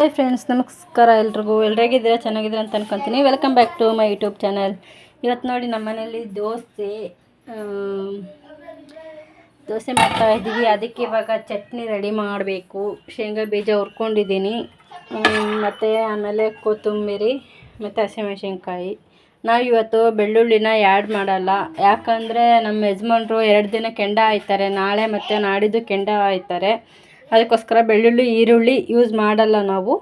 Hi friends ನಮಸ್ಕಾರ ಎಲ್ರಿಗೂ. ಎಲ್ರಿಗಿದ್ದೀರಾ? ಚೆನ್ನಾಗಿದ್ದೀರಾ ಅಂತ ಅನ್ಕೊತೀನಿ. Welcome back to my YouTube channel ಇವತ್ತು ನೋಡಿ ನಮ್ಮ ಮನೇಲಿ ದೋಸೆ ದೋಸೆ ಮಾಡ್ತಾ ಇದ್ದೀವಿ. ಅದಕ್ಕೆ ಇವಾಗ ಚಟ್ನಿ ರೆಡಿ ಮಾಡಬೇಕು. ಶೇಂಗಾ ಬೀಜ ಹುರ್ಕೊಂಡಿದ್ದೀನಿ. ಮತ್ತು ಆಮೇಲೆ ಕೊತ್ತಂಬರಿ, ಮತ್ತು ಹಸಿಮೆಣಸಿನ್ಕಾಯಿ. ನಾವು ಇವತ್ತು ಬೆಳ್ಳುಳ್ಳಿನ ಆ್ಯಡ್ ಮಾಡಲ್ಲ. ಯಾಕಂದರೆ ನಮ್ಮ ಯಜಮಾನ್ರು ಎರಡು ದಿನ ಕೆಂಡ ಆಯ್ತಾರೆ ನಾಳೆ ಮತ್ತು ನಾಡಿದ್ದು ಕೆಂಡ ಆಯ್ತಾರೆ ಅದಕ್ಕೋಸ್ಕರ ಬೆಳ್ಳುಳ್ಳಿ, ಈರುಳ್ಳಿ ಯೂಸ್ ಮಾಡಲ್ಲ ನಾವು.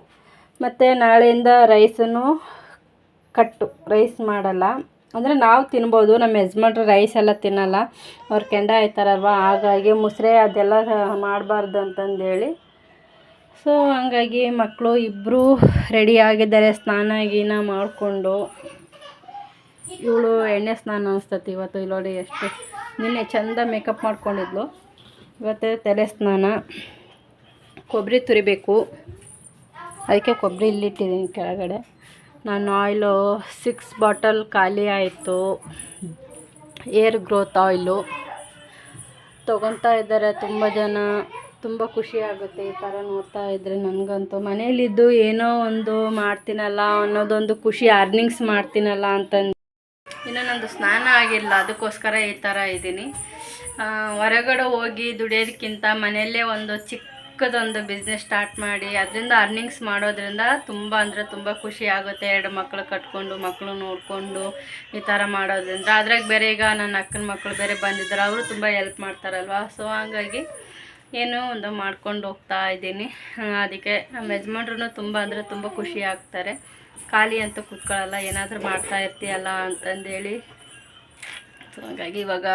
ಮತ್ತು ನಾಳೆಯಿಂದ ರೈಸನ್ನು ಕಟ್ಟು ರೈಸ್ ಮಾಡಲ್ಲ. ಅಂದರೆ ನಾವು ತಿನ್ಬೋದು, ನಮ್ಮ ಯಜಮಾನ್ರು ರೈಸ್ ಎಲ್ಲ ತಿನ್ನಲ್ಲ. ಅವ್ರು ಕೆಂಡ ಆಯ್ತಾರಲ್ವ ಹಾಗಾಗಿ ಮುಸ್ರೆ ಅದೆಲ್ಲ ಮಾಡಬಾರ್ದು ಅಂತಂದೇಳಿ. ಸೊ ಹಂಗಾಗಿ ಮಕ್ಕಳು ಇಬ್ಬರೂ ರೆಡಿ ಆಗಿದ್ದಾರೆ ಸ್ನಾನ ಗೀನ ಮಾಡಿಕೊಂಡು. ಇವಳು ಎಣ್ಣೆ ಸ್ನಾನ ಅನಿಸ್ತತಿ ಇವತ್ತು ಇಲ್ಲಿ ನೋಡಿ ಎಷ್ಟು. ನಿನ್ನೆ ಚಂದ ಮೇಕಪ್ ಮಾಡ್ಕೊಂಡಿದ್ಲು. ಇವತ್ತು ತಲೆ ಸ್ನಾನ. ಕೊಬ್ಬರಿ ತುರಿಬೇಕು. ಅದಕ್ಕೆ ಕೊಬ್ಬರಿ ಇಲ್ಲಿಟ್ಟಿದ್ದೀನಿ ಕೆಳಗಡೆ. ನಾನು ಆಯಿಲು ಸಿಕ್ಸ್ ಬಾಟಲ್ ಖಾಲಿ ಆಯಿತು. ಏರ್ ಗ್ರೋತ್ ಆಯಿಲು ತೊಗೊತಾ ಇದ್ದಾರೆ ತುಂಬ ಜನ. ತುಂಬ ಖುಷಿ ಆಗುತ್ತೆ ಈ ಥರ ನೋಡ್ತಾ ಇದ್ದರೆ ನನಗಂತೂ. ಮನೇಲಿದ್ದು ಏನೋ ಒಂದು ಮಾಡ್ತೀನಲ್ಲ ಅನ್ನೋದೊಂದು ಖುಷಿ ಅರ್ನಿಂಗ್ಸ್ ಮಾಡ್ತೀನಲ್ಲ ಅಂತಂದು. ಇನ್ನು ನಂದು ಸ್ನಾನ ಆಗಿಲ್ಲ, ಅದಕ್ಕೋಸ್ಕರ ಈ ಥರ ಇದ್ದೀನಿ. ಹೊರಗಡೆ ಹೋಗಿ ದುಡಿಯೋದಕ್ಕಿಂತ ಮನೆಯಲ್ಲೇ ಒಂದು ಚಿಕ್ಕದೊಂದು ಬಿಸ್ನೆಸ್ ಸ್ಟಾರ್ಟ್ ಮಾಡಿ, ಅದರಿಂದ ಅರ್ನಿಂಗ್ಸ್ ಮಾಡೋದ್ರಿಂದ ತುಂಬ ಅಂದರೆ ತುಂಬ ಖುಷಿ ಆಗುತ್ತೆ. ಎರಡು ಮಕ್ಕಳು ಕಟ್ಕೊಂಡು ಮಕ್ಕಳು ನೋಡಿಕೊಂಡು ಈ ಥರ ಮಾಡೋದ್ರಿಂದ. ಅದ್ರಾಗ ಬೇರೆ ಈಗ ನನ್ನ ಅಕ್ಕನ ಮಕ್ಕಳು ಬೇರೆ ಬಂದಿದ್ದಾರೆ, ಅವರು ತುಂಬ ಹೆಲ್ಪ್ ಮಾಡ್ತಾರಲ್ವ? ಸೊ ಹಾಗಾಗಿ ಏನೋ ಒಂದು ಮಾಡ್ಕೊಂಡು ಹೋಗ್ತಾ ಇದ್ದೀನಿ. ಅದಕ್ಕೆ ನಮ್ಮ ಯಜಮಾನ್ರು ತುಂಬ ಅಂದರೆ ತುಂಬ ಖುಷಿ ಆಗ್ತಾರೆ. ಖಾಲಿ ಅಂತೂ ಕೂತ್ಕೊಳ್ಳಲ್ಲ, ಏನಾದರೂ ಮಾಡ್ತಾ ಇರ್ತೀಯಲ್ಲ ಅಂತಂದೇಳಿ. ಸೊ ಹಾಗಾಗಿ ಇವಾಗ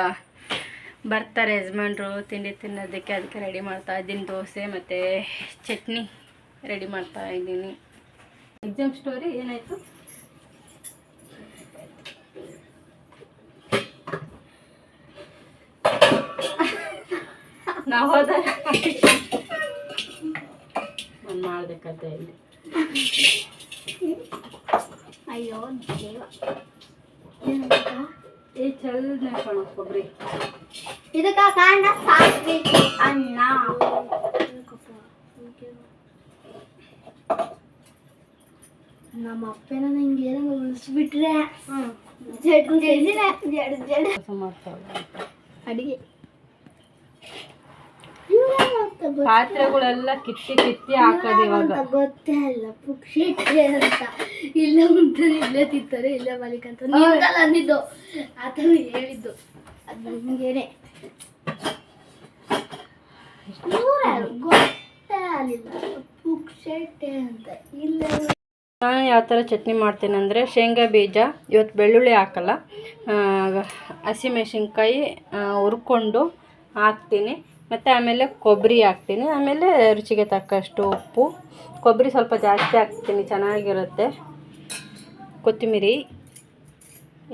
ಬರ್ತಾರೆ ಯಜಮಾನ್ರು, ತಿಂಡಿ ತಿನ್ನೋದಕ್ಕೆ ಅದಕ್ಕೆ ರೆಡಿ ಮಾಡ್ತಾ ಇದ್ದೀನಿ, ದೋಸೆ ಮತ್ತು ಚಟ್ನಿ ರೆಡಿ ಮಾಡ್ತಾ ಇದ್ದೀನಿ. ಎಕ್ಸಾಮ್ ಸ್ಟೋರಿ ಏನಾಯಿತು? ನಾವು ಹೋದ ನಾನು ಮಾಡಬೇಕಂತ ಇಲ್ಲಿ. ಅಯ್ಯೋ ದೇವ. ಏ ಚಲ್ ಕೊಬ್ಬರಿ ಇದಕ್ಕ ಕಾರಣ ಸಾಕ್ಬೇಕು ಅನ್ನ. ನಮ್ಮ ಅಪ್ಪನ ನಂಗೆ ಏನೋ ಉಳಿಸ್ಬಿಟ್ರೆ. ಅಡಿಗೆ. ಪಾತ್ರೆಗಳೆಲ್ಲ ಕಿತ್ತಿ ಕಿತ್ತಿ ಹಾಕೋದು ಇವಾಗ. ಗೊತ್ತೇ ಇಲ್ಲ. ಪುಕ್ಷಿಟ್ರೆ ಅಂತ. ಇಲ್ಲೇ ಉಂಟಾರೆ ಇಲ್ಲೇ ತಿಂತಾರೆ ಇಲ್ಲೇ ಮಲಿಕಂತ. ನಿಂಗಲ್ಲ ಅಂದಿದ್ದು. ಆತ ಹೇಳಿದ್ದು. ಅದು ನಿಮಗೇನೆ ಗೊತ್ತೇ ಆಗಲಿಲ್ಲ ಪುಕ್ಷೆಟ್ಟೆ ಅಂತ ಇಲ್ಲೇ ನಾನು ಯಾವ ಥರ ಚಟ್ನಿ ಮಾಡ್ತೀನಿ ಅಂದರೆ ಶೇಂಗಾ ಬೀಜ, ಇವತ್ತು ಬೆಳ್ಳುಳ್ಳಿ ಹಾಕಲ್ಲ. ಹಸಿಮೆಣ್ಸಿನ್ಕಾಯಿ ಹುರ್ಕೊಂಡು ಹಾಕ್ತೀನಿ. ಮತ್ತು ಆಮೇಲೆ ಕೊಬ್ಬರಿ ಹಾಕ್ತೀನಿ. ಆಮೇಲೆ ರುಚಿಗೆ ತಕ್ಕಷ್ಟು ಉಪ್ಪು. ಕೊಬ್ಬರಿ ಸ್ವಲ್ಪ ಜಾಸ್ತಿ ಹಾಕ್ತೀನಿ, ಚೆನ್ನಾಗಿರುತ್ತೆ. ಕೊತ್ತಂಬರಿ.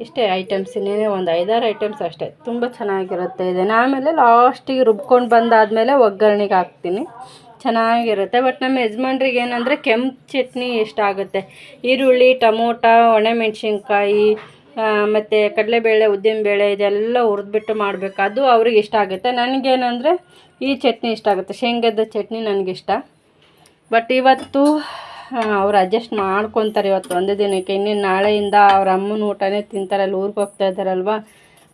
ಇಷ್ಟೇ ಐಟಮ್ಸ್ ಇನ್ನೇನೇ ಒಂದು ಐದಾರು ಐಟಮ್ಸ್ ಅಷ್ಟೇ. ತುಂಬ ಚೆನ್ನಾಗಿರುತ್ತೆ ಇದನ್ನು ಆಮೇಲೆ ಲಾಸ್ಟಿಗೆ ರುಬ್ಕೊಂಡು ಬಂದಾದಮೇಲೆ ಒಗ್ಗರಣೆಗೆ ಹಾಕ್ತೀನಿ. ಚೆನ್ನಾಗಿರುತ್ತೆ. ಬಟ್ ನಮ್ಮ ಯಜಮಾನ್ರಿಗೆ ಏನಂದರೆ ಕೆಂಪು ಚಟ್ನಿ ಇಷ್ಟ ಆಗುತ್ತೆ. ಈರುಳ್ಳಿ, ಟೊಮೊಟೊ, ಒಣಮೆಣ್ಸಿನ್ಕಾಯಿ ಮತ್ತು ಕಡಲೆಬೇಳೆ, ಉದ್ದಿನಬೇಳೆ ಇದೆಲ್ಲ ಹುರಿದ್ಬಿಟ್ಟು ಮಾಡಬೇಕು. ಅದು ಅವ್ರಿಗೆ ಇಷ್ಟ ಆಗುತ್ತೆ. ನನಗೇನಂದರೆ ಈ ಚಟ್ನಿ ಇಷ್ಟ ಆಗುತ್ತೆ. ಶೇಂಗದ ಚಟ್ನಿ ನನಗಿಷ್ಟ. ಬಟ್ ಇವತ್ತು ಅವ್ರು ಅಡ್ಜಸ್ಟ್ ಮಾಡ್ಕೊತಾರೆ ಇವತ್ತು. ಒಂದೇ ದಿನಕ್ಕೆ. ಇನ್ನೇನು ನಾಳೆಯಿಂದ ಅವ್ರ ಅಮ್ಮನ ಊಟನೇ ತಿಂತಾರೆ. ಅಲ್ಲಿ ಊರಿಗೆ ಹೋಗ್ತಾ ಇದ್ದಾರಲ್ವ?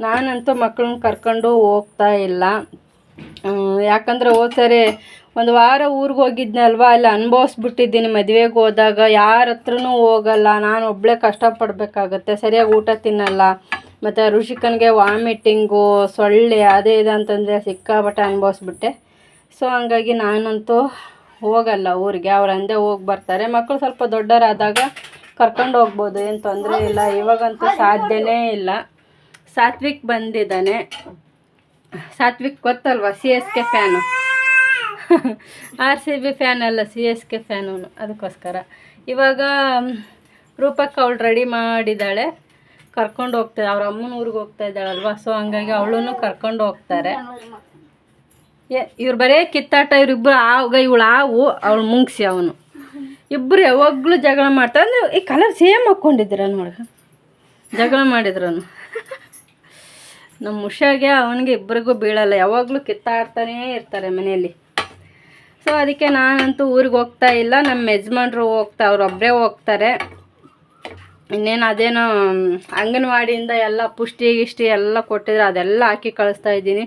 ನಾನಂತೂ ಮಕ್ಕಳನ್ನ ಕರ್ಕೊಂಡು ಹೋಗ್ತಾ ಇಲ್ಲ. ಯಾಕಂದರೆ ಯಾಕಂದ್ರೆ ಹೋದ ಸರಿ ಒಂದು ವಾರ ಊರಿಗೆ ಹೋಗಿದ್ದೆ ಅಲ್ವಾ? ಅಲ್ಲಿ ಅನುಭವಿಸ್ಬಿಟ್ಟಿದ್ದೀನಿ. ಮದುವೆಗೆ ಹೋದಾಗ ಯಾರ ಹತ್ರನೂ ಹೋಗಲ್ಲ. ನಾನು ಒಬ್ಬಳೇ ಕಷ್ಟಪಡಬೇಕಾಗತ್ತೆ. ಸರಿಯಾಗಿ ಊಟ ತಿನ್ನಲ್ಲ. ಮತ್ತು ಋಷಿಕನಿಗೆ ವಾಮಿಟಿಂಗು, ಸೊಳ್ಳೆ, ಅದೇ ಇದು ಅಂತಂದರೆ ಸಿಕ್ಕಾಪಟ್ಟೆ ಅನುಭವಿಸ್ಬಿಟ್ಟೆ. ಸೊ, ಹಂಗಾಗಿ ನಾನಂತೂ ಹೋಗಲ್ಲ ಊರಿಗೆ, ಅವ್ರು ಅಂದೇ ಹೋಗಿ ಬರ್ತಾರೆ. ಮಕ್ಕಳು ಸ್ವಲ್ಪ ದೊಡ್ಡವರಾದಾಗ ಕರ್ಕೊಂಡು ಹೋಗ್ಬೋದು, ಏನು ತೊಂದರೆ ಇಲ್ಲ. ಇವಾಗಂತೂ ಸಾಧ್ಯನೇ ಇಲ್ಲ. ಸಾತ್ವಿಕ್ ಬಂದಿದ್ದಾನೆ. ಸಾತ್ವಿಕ್ ಗೊತ್ತಲ್ವ? C S K fan. R C B fan ಅಲ್ಲ ಸಿ ಎಸ್ ಕೆ ಫ್ಯಾನು ಅದಕ್ಕೋಸ್ಕರ. ಇವಾಗ ರೂಪಕ್ಕೆ ಅವಳು ರೆಡಿ ಮಾಡಿದ್ದಾಳೆ. ಕರ್ಕೊಂಡು ಹೋಗ್ತಾ ಅವ್ರ ಅಮ್ಮನ ಊರಿಗೆ ಹೋಗ್ತಾ ಇದ್ದಾಳಲ್ವ? ಸೊ ಹಂಗಾಗಿ ಅವಳೂ ಕರ್ಕೊಂಡು ಹೋಗ್ತಾರೆ. ಇವ್ರು ಬರೇ ಕಿತ್ತಾಟ, ಇವ್ರಿಬ್ರು ಆಗ ಇವಳು ಆವು, ಅವಳು ಮುಂಗ್ಸಿ ಅವನು. ಇಬ್ಬರು ಯಾವಾಗಲೂ ಜಗಳ ಮಾಡ್ತಾರೆ. ಅಂದರೆ ಈ ಕಲರ್ ಸೇಮ್ ಹಾಕ್ಕೊಂಡಿದ್ದೀರ ನೋಡ ಜಗಳ ಮಾಡಿದ್ರನು. ನಮ್ಮ ಹುಷಾಗೆ ಅವನಿಗೆ ಇಬ್ಬರಿಗೂ ಬೀಳಲ್ಲ. ಯಾವಾಗಲೂ ಕಿತ್ತಾಡ್ತಾನೇ ಇರ್ತಾರೆ ಮನೆಯಲ್ಲಿ. ಸೊ ಅದಕ್ಕೆ ನಾನಂತೂ ಊರಿಗೆ ಹೋಗ್ತಾ ಇಲ್ಲ. ನಮ್ಮ ಯಜಮಾನ್ರು ಹೋಗ್ತಾ ಅವ್ರೊಬ್ಬರೇ ಹೋಗ್ತಾರೆ. ಇನ್ನೇನು ಅದೇನು ಅಂಗನವಾಡಿಯಿಂದ ಎಲ್ಲ ಪುಷ್ಟಿ ಗಿಷ್ಟಿ ಎಲ್ಲ ಕೊಟ್ಟಿದ್ರೆ ಅದೆಲ್ಲ ಹಾಕಿ ಕಳಿಸ್ತಾ ಇದ್ದೀನಿ.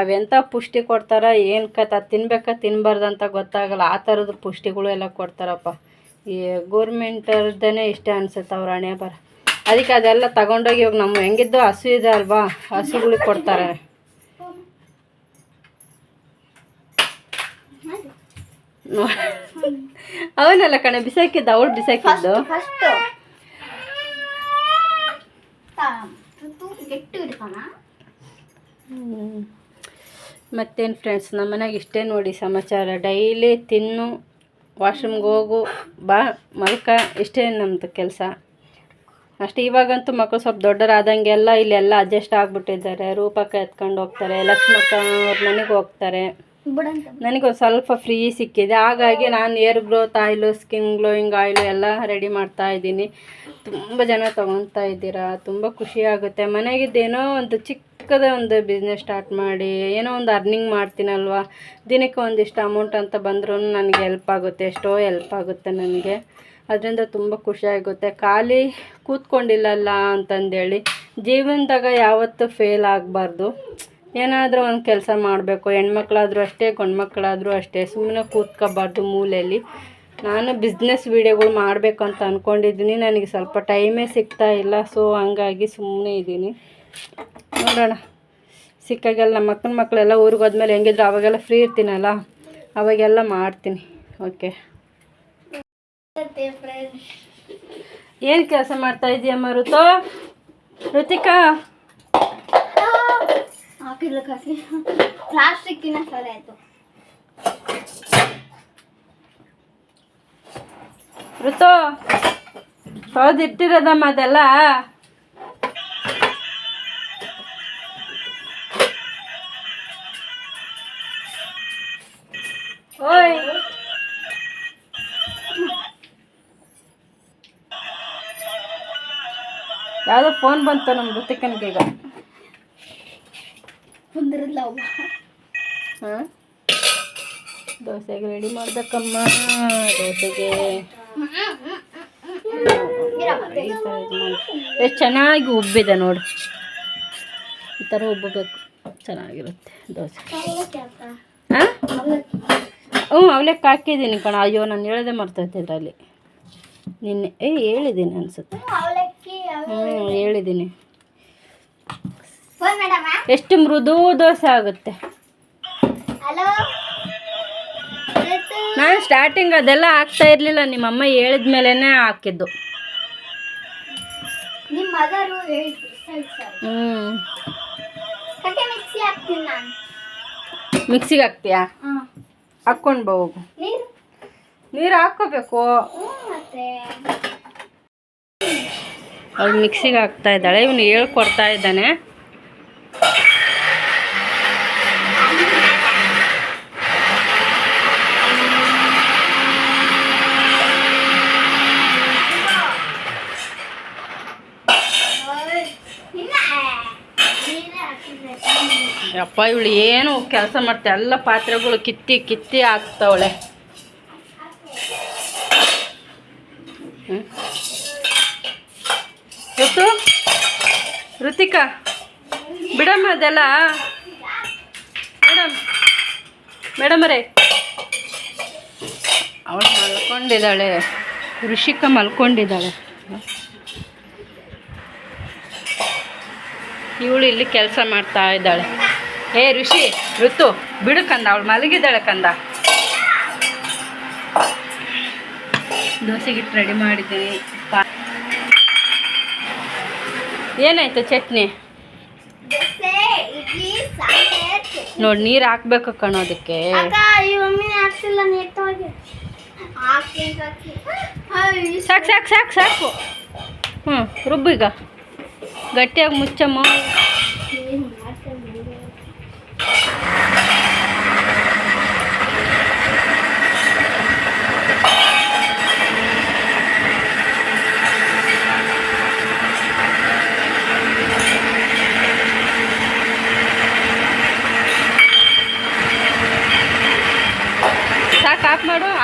ಅವೆಂಥ ಪುಷ್ಟಿ ಕೊಡ್ತಾರ ಏನು ಕತ ತಿನ್ಬೇಕಾ ತಿನ್ಬಾರ್ದಂತ ಗೊತ್ತಾಗಲ್ಲ. ಆ ಥರದ ಪುಷ್ಟಿಗಳು ಎಲ್ಲ ಕೊಡ್ತಾರಪ್ಪ. ಈ ಗೋರ್ಮೆಂಟರ್ದೇ ಇಷ್ಟ ಅನ್ಸುತ್ತೆ ಅವ್ರ ಹಣೆ ಬರ. ಅದಕ್ಕೆ ಅದೆಲ್ಲ ತಗೊಂಡೋಗಿ ಇವಾಗ ನಮ್ಮ ಹೆಂಗಿದ್ದು ಹಸು ಇದೆ ಅಲ್ವಾ ಹಸುಗಳಿಗೆ ಕೊಡ್ತಾರೆ. ಅವನಲ್ಲ ಕಣೆ ಬಿಸಾಕಿದ್ದ ಅವಳು ಬಿಸಾಕಿದ್ದು? ಗಟ್ಟಿ. ಮತ್ತೇನು ಫ್ರೆಂಡ್ಸ್ ನಮ್ಮ ಮನೆಗೆ ಇಷ್ಟೇ ನೋಡಿ ಸಮಾಚಾರ. ಡೈಲಿ ತಿನ್ನು ವಾಶ್ರೂಮ್ಗೆ ಹೋಗು ಬಾ ಮಲ್ಕ ಇಷ್ಟೇ ನಮ್ಮದು ಕೆಲಸ. ಅಷ್ಟೇ ಇವಾಗಂತೂ ಮಕ್ಕಳು ಸ್ವಲ್ಪ ದೊಡ್ಡರಾದಂಗೆಲ್ಲ ಇಲ್ಲೆಲ್ಲ ಅಡ್ಜಸ್ಟ್ ಆಗಿಬಿಟ್ಟಿದ್ದಾರೆ. ರೂಪಕ್ಕ ಎತ್ಕೊಂಡು ಹೋಗ್ತಾರೆ ಲಕ್ಷ್ಮಕ್ಕ ಅವ್ರ ಮನೆಗೆ ಹೋಗ್ತಾರೆ. ನನಗೊಂದು ಸ್ವಲ್ಪ ಫ್ರೀ ಸಿಕ್ಕಿದೆ. ಹಾಗಾಗಿ ನಾನು hair growth oil skin glowing oil ಎಲ್ಲ ರೆಡಿ ಮಾಡ್ತಾ ಇದ್ದೀನಿ. ತುಂಬ ಜನ ತೊಗೊತಾ ಇದ್ದೀರಾ, ತುಂಬ ಖುಷಿ ಆಗುತ್ತೆ. ಮನೆಗಿದ್ದೇನೋ ಒಂದು ಚಿಕ್ಕದ ಒಂದು ಬಿಸ್ನೆಸ್ ಸ್ಟಾರ್ಟ್ ಮಾಡಿ, ಏನೋ ಒಂದು ಅರ್ನಿಂಗ್ ಮಾಡ್ತೀನಲ್ವಾ, ದಿನಕ್ಕೆ ಒಂದಿಷ್ಟು ಅಮೌಂಟ್ ಅಂತ ಬಂದ್ರೂ ನನಗೆ ಹೆಲ್ಪ್ ಆಗುತ್ತೆ, ಎಷ್ಟೋ ಹೆಲ್ಪ್ ಆಗುತ್ತೆ ನನಗೆ. ಅದರಿಂದ ತುಂಬ ಖುಷಿ ಆಗುತ್ತೆ. ಖಾಲಿ ಕೂತ್ಕೊಂಡಿಲ್ಲಲ್ಲ ಅಂತಂದೇಳಿ, ಜೀವನದಾಗ ಯಾವತ್ತೂ ಫೇಲ್ ಆಗಬಾರ್ದು. ಏನಾದರೂ ಒಂದು ಕೆಲಸ ಮಾಡಬೇಕು, ಹೆಣ್ಮಕ್ಳಾದರೂ ಅಷ್ಟೇ ಗಂಡು ಮಕ್ಕಳಾದರೂ ಅಷ್ಟೇ ಸುಮ್ಮನೆ ಕೂತ್ಕೋಬಾರ್ದು ಮೂಲೆಯಲ್ಲಿ. ನಾನು ಬಿಸ್ನೆಸ್ ವೀಡಿಯೋಗಳು ಮಾಡಬೇಕು ಅಂತ ಅಂದ್ಕೊಂಡಿದ್ದೀನಿ ನನಗೆ ಸ್ವಲ್ಪ ಟೈಮೇ ಸಿಗ್ತಾ ಇಲ್ಲ. ಸೊ ಹಂಗಾಗಿ ಸುಮ್ಮನೆ ಇದ್ದೀನಿ. ನೋಡೋಣ. ಸಿಕ್ಕಾಗೆಲ್ಲ ನಮ್ಮ ಅಕ್ಕನ ಮಕ್ಕಳೆಲ್ಲ ಊರಿಗೆ ಹೋದ್ಮೇಲೆ ಹೆಂಗಿದ್ರು ಅವಾಗೆಲ್ಲ ಫ್ರೀ ಇರ್ತೀನಲ್ಲ? ಅವಾಗೆಲ್ಲ ಮಾಡ್ತೀನಿ. ಓಕೆ ಏನು ಕೆಲಸ ಮಾಡ್ತಾ ಇದೀಯಮ್ಮ ಋತು? ಋತಿಕಾ? ಪ್ಲಾಸ್ಟಿಕ್ಕಿನ ಸರಿ ಆಯ್ತು. ಋತು ತೊಳೆದಿಟ್ಟಿರೋದಮ್ಮ ಅದೆಲ್ಲ. ಓಯ್. ಯಾವುದೋ ಫೋನ್ ಬಂತು ನಮ್ಮ ಋತಿಕನಿಗೆ ಈಗ. ಬಂದಿರಲ್ಲ ಹಾಂ? ದೋಸೆಗೆ ರೆಡಿ ಮಾಡ್ಬೇಕಮ್ಮ. ದೋಸೆಗೆ ಎಷ್ಟು ಚೆನ್ನಾಗಿ ಉಬ್ಬಿದೆ ನೋಡು. ಈ ಥರ ಉಬ್ಬಬೇಕು. ಚೆನ್ನಾಗಿರುತ್ತೆ ದೋಸೆ. ಹಾಂ ಹ್ಞೂ ಅವಲಕ್ಕಿ ಹಾಕಿದ್ದೀನಿ ಕಣ. ಅಯ್ಯೋ ನಾನು ಹೇಳದೆ ಮರ್ತೈತೆ ಇದರಲ್ಲಿ. ನಿನ್ನೆ ಏ ಹೇಳಿದ್ದೀನಿ ಅನ್ಸುತ್ತೆ. ಹ್ಞೂ ಹೇಳಿದ್ದೀನಿ. ಎಷ್ಟು ಮೃದು ದೋಸೆ ಆಗುತ್ತೆ. ಹಲೋ ನಾನು ಸ್ಟಾರ್ಟಿಂಗ್ ಅದೆಲ್ಲ ಹಾಕ್ತಾ ಇರಲಿಲ್ಲ. ನಿಮ್ಮಮ್ಮ ಹೇಳಿದ ಮೇಲೇ ಹಾಕಿದ್ದು. ಮಿಕ್ಸಿಗೆ ಹಾಕ್ತೀಯಾ? ಹಾಕ್ಕೊಂಡು ಹೋಗು. ನೀರು? ಹಾಕೋಬೇಕು ಅವ್ಳು ಮಿಕ್ಸಿಗೆ ಹಾಕ್ತಾ ಇದ್ದಾಳೆ. ಇವನು ಹೇಳ್ಕೊಡ್ತಾ ಇದ್ದಾನೆ ಇಲ್ಲ ನೀರೇ ಹಾಕಿದ್ರೆ ಅಪ್ಪ, ಇವಳು ಏನು ಕೆಲಸ ಮಾಡ್ತಾ, ಎಲ್ಲ ಪಾತ್ರೆಗಳು ಕಿತ್ತಿ ಕಿತ್ತಿ ಹಾಕ್ತಾವಳೆ. ಋತು, ಋತಿಕಾ, ಬಿಡಮ್ಮ ಅದೆಲ್ಲ. ಮೇಡಮ್ ಮೇಡಮರೇ ಅವಳು ಮಲ್ಕೊಂಡಿದ್ದಾಳೆ ಋಷಿಕ ಮಲ್ಕೊಂಡಿದ್ದಾಳೆ. ಇವಳು ಇಲ್ಲಿ ಕೆಲಸ ಮಾಡ್ತಾ ಇದ್ದಾಳೆ. ಏ ಋಷಿ ಋತು ಬಿಡು ಕಂದ ಅವಳು ಮಲಗಿದ್ದಾಳೆ ಕಂದ. ದೋಸೆಗಿಟ್ಟು ರೆಡಿ ಮಾಡಿದ್ದೀನಿ. ಏನಾಯ್ತು ಚಟ್ನಿ? ನೋಡಿ ನೀರು ಹಾಕ್ಬೇಕು ಕಣೋದಕ್ಕೆ ಸಾಕು. ಸಾಕು ಸಾಕು ಸಾಕು ಹ್ಞೂ ರುಬ್ಬೀಗ ಗಟ್ಟಿಯಾಗಿ ಮುಚ್ಚಮ್ಮ.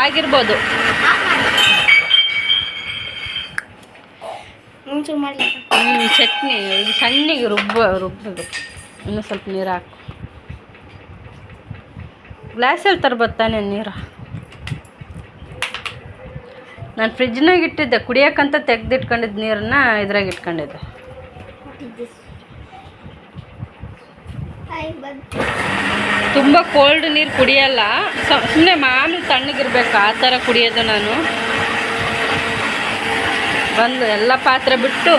ಆಗಿರ್ಬೋದು. ಹ್ಞೂ ಚಟ್ನಿ ಇದು ಸಣ್ಣಗೆ ರುಬ್ಬ ರುಬ್ಬೋದು ಇನ್ನೂ ಸ್ವಲ್ಪ ನೀರು ಹಾಕು. ಗ್ಲಾಸಲ್ಲಿ ತರ್ಬತ್ತಾನೆ ತಾನೇ ನೀರು. ನಾನು ಫ್ರಿಜ್ನಾಗ ಇಟ್ಟಿದ್ದೆ ಕುಡಿಯೋಕ್ಕಂತ ತೆಗ್ದಿಟ್ಕೊಂಡಿದ್ದ ನೀರನ್ನ ಇದ್ರಾಗ ಇಟ್ಕೊಂಡಿದ್ದೆ. ತುಂಬ ಕೋಲ್ಡ್ ನೀರು ಕುಡಿಯಲ್ಲ. ಸುಮ್ಮನೆ ಮಾಮೂಲಿ ತಣ್ಣಗಿರ್ಬೇಕು ಆ ಥರ ಕುಡಿಯೋದು ನಾನು. ಬಂದು ಎಲ್ಲ ಪಾತ್ರೆ ಬಿಟ್ಟು.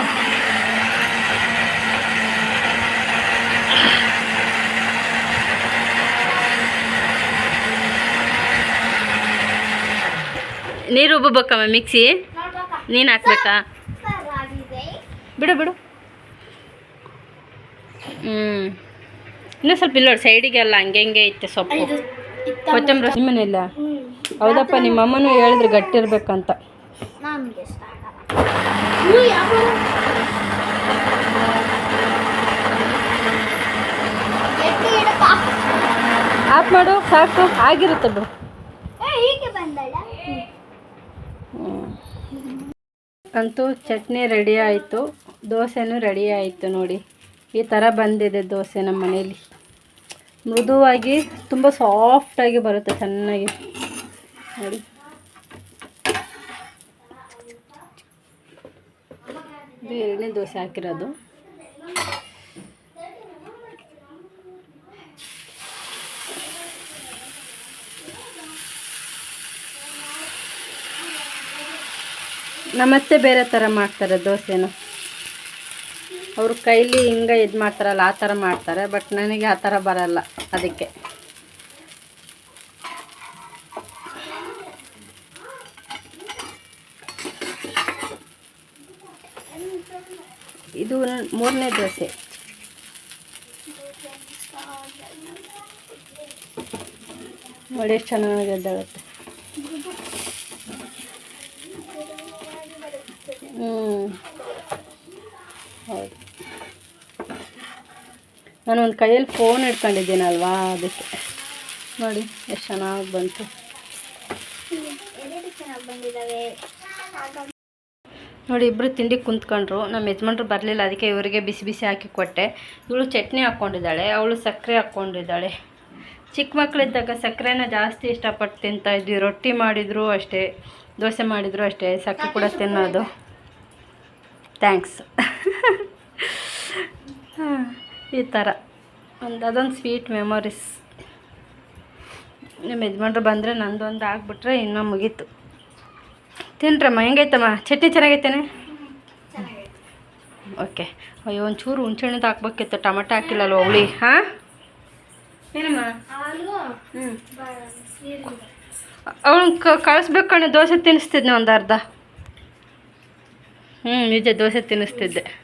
ನೀರು ಉಬ್ಬಬೇಕಮ್ಮ ಮಿಕ್ಸಿ? ನೀನು ಹಾಕ್ಬೇಕಾ? ಬಿಡು ಬಿಡು. ಹ್ಞೂ ಇನ್ನೂ ಸ್ವಲ್ಪ ಇಲ್ಲ ಸೈಡಿಗೆಲ್ಲ ಹಂಗೆ ಹಂಗೆ ಇತ್ತು ಸೊಪ್ಪು. ಕೊತ್ತಂಬರಿ ಇಲ್ಲ ಹೌದಪ್ಪ ನಿಮ್ಮ ಅಮ್ಮನು ಹೇಳಿದ್ರು ಗಟ್ಟಿ ಇರ್ಬೇಕಂತ ಆಪ್ ಆಫ್ ಮಾಡು ಸಾಕು ಆಗಿರುತ್ತೆ ಬಿಡು. ಅಂತೂ ಚಟ್ನಿ ರೆಡಿ ಆಯಿತು ದೋಸೆನೂ ರೆಡಿ ಆಯಿತು ನೋಡಿ. ಈ ಥರ ಬಂದಿದೆ ದೋಸೆ ನಮ್ಮ ಮನೇಲಿ ಮೃದುವಾಗಿ ತುಂಬ ಸಾಫ್ಟಾಗಿ ಬರುತ್ತೆ ಚೆನ್ನಾಗಿ. ನೋಡಿ. ಎರಡನೇ ದೋಸೆ ಹಾಕಿರೋದು. ನಮ್ಮತ್ತೆ ಬೇರೆ ಥರ ಮಾಡ್ತಾರೆ ದೋಸೆನ. ಅವ್ರ ಕೈಲಿ ಹಿಂಗೆ ಇದು ಮಾಡ್ತಾರಲ್ಲ, ಆ ಥರ ಮಾಡ್ತಾರೆ ಬಟ್ ನನಗೆ ಆ ಥರ ಬರಲ್ಲ ಅದಕ್ಕೆ. ಇದು ಮೂರನೇ ದೋಸೆ. ನೋಡಿ ಎಷ್ಟು ಚೆನ್ನಾಗಿ ಎದ್ದಾಗುತ್ತೆ ಹ್ಞೂ ಹೌದು. ನಾನು ಒಂದು ಕೈಯಲ್ಲಿ ಫೋನ್ ಇಟ್ಕೊಂಡಿದ್ದೀನಲ್ವಾ ಅದಕ್ಕೆ. ನೋಡಿ, ಎಷ್ಟು ಚೆನ್ನಾಗಿ ಬಂತು. ನೋಡಿ ಇಬ್ಬರು ತಿಂಡಿ ಕುಂತ್ಕೊಂಡ್ರು. ನಮ್ಮ ಯಜಮಾನ್ರು ಬರಲಿಲ್ಲ, ಅದಕ್ಕೆ ಇವರಿಗೆ ಬಿಸಿ ಬಿಸಿ ಹಾಕಿ ಕೊಟ್ಟೆ. ಇವಳು ಚಟ್ನಿ ಹಾಕ್ಕೊಂಡಿದ್ದಾಳೆ, ಅವಳು ಸಕ್ಕರೆ ಹಾಕ್ಕೊಂಡಿದ್ದಾಳೆ. ಚಿಕ್ಕ ಮಕ್ಕಳಿದ್ದಾಗ ಸಕ್ಕರೆನ ಜಾಸ್ತಿ ಇಷ್ಟಪಟ್ಟು ತಿಂತಾ ಇದ್ವಿ. ರೊಟ್ಟಿ ಮಾಡಿದ್ರು ಅಷ್ಟೇ, ದೋಸೆ ಮಾಡಿದ್ರು ಅಷ್ಟೇ, ಸಕ್ಕರೆ ಕೂಡ ತಿನ್ನೋದು. ಥ್ಯಾಂಕ್ಸ್ ಈ ಥರ. ಒಂದು ಅದೊಂದು ಸ್ವೀಟ್ ಮೆಮೊರೀಸ್ ನಿಮ್ಮ ಯಜಮಾನ್ರು ಬಂದರೆ ನಂದೊಂದು ಆಗಿಬಿಟ್ರೆ ಇನ್ನೂ ಮುಗೀತು. ತಿನ್ರಮ್ಮ, ಹೆಂಗೈತಮ್ಮ? ಚಟ್ನಿ ಚೆನ್ನಾಗೈತೇನೆ? ಓಕೆ. ಅಯ್ಯೋ, ಒಂಚೂರು ಹುಣ್ಸೆಹಣ್ಣದು ಹಾಕ್ಬೇಕಿತ್ತು, ಟೊಮೆಟೊ ಹಾಕಿಲ್ಲಲ್ವ ಹುಳಿ, ಹಾಂ? ಏನಮ್ಮ? ಅವನು ಕಳಿಸ್ಬೇಕು ಕಣೆ, ದೋಸೆ ತಿನ್ನಿಸ್ತಿದ್ನೆ ಒಂದು ಅರ್ಧ. ಹ್ಞೂ ನಿಜ ದೋಸೆ ತಿನ್ನಿಸ್ತಿದ್ದೆ